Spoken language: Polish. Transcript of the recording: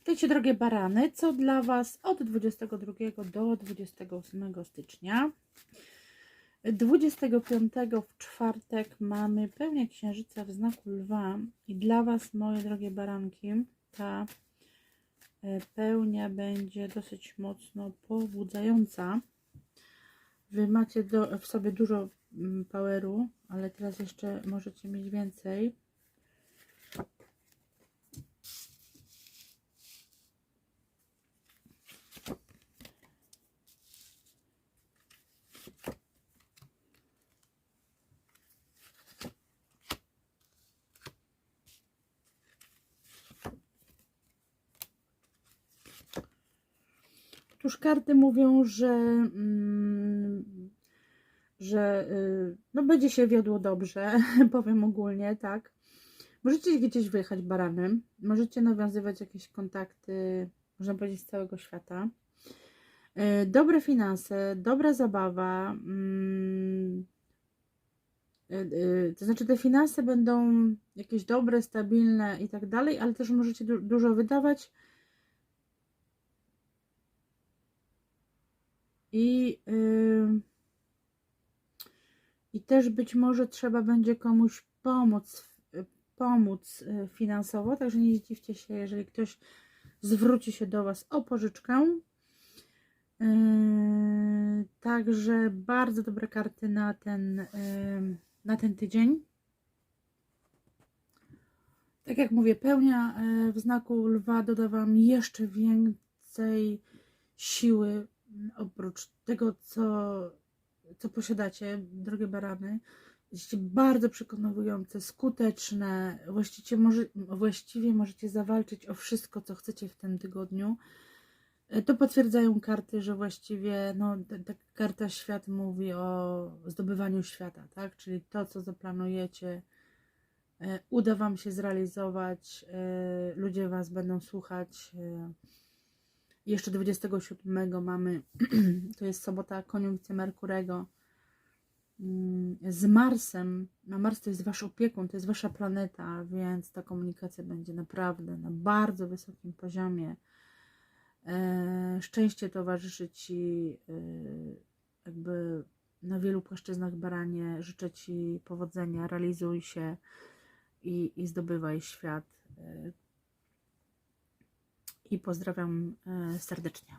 Witajcie drogie barany, co dla Was od 22 do 28 stycznia. 25 w czwartek mamy pełnię księżyca w znaku lwa i dla Was, moje drogie baranki, ta e, pełnia będzie dosyć mocno pobudzająca. Wy macie do, w sobie dużo mm, poweru, ale teraz jeszcze możecie mieć więcej. Otóż karty mówią, że, mm, że y, no będzie się wiodło dobrze, powiem ogólnie, tak. Możecie gdzieś wyjechać baranem, możecie nawiązywać jakieś kontakty, można powiedzieć, z całego świata. Y, Dobre finanse, dobra zabawa. mm, y, To znaczy, te finanse będą jakieś dobre, stabilne i tak dalej, ale też możecie du- dużo wydawać. I, yy, I też być może trzeba będzie komuś pomóc, y, pomóc y, finansowo, także nie zdziwcie się, jeżeli ktoś zwróci się do Was o pożyczkę. Yy, Także bardzo dobre karty na ten, na ten tydzień. Tak jak mówię, pełnia w znaku lwa doda Wam jeszcze więcej siły oprócz tego, co, co posiadacie, drogie barany, jesteście bardzo przekonujące, skuteczne, właściwie, może, właściwie możecie zawalczyć o wszystko, co chcecie w tym tygodniu. E, To potwierdzają karty, że właściwie no, ta, ta karta świat mówi o zdobywaniu świata, tak? Czyli to, co zaplanujecie, e, uda Wam się zrealizować, e, ludzie Was będą słuchać. E, jeszcze 27 mamy, to jest sobota koniunkcja Merkurego mm, z Marsem. A Mars to jest wasz opiekun, to jest wasza planeta, więc ta komunikacja będzie naprawdę na bardzo wysokim poziomie. E, szczęście towarzyszy ci e, jakby na wielu płaszczyznach baranie. Życzę ci powodzenia, realizuj się i, i zdobywaj świat. I pozdrawiam e, serdecznie.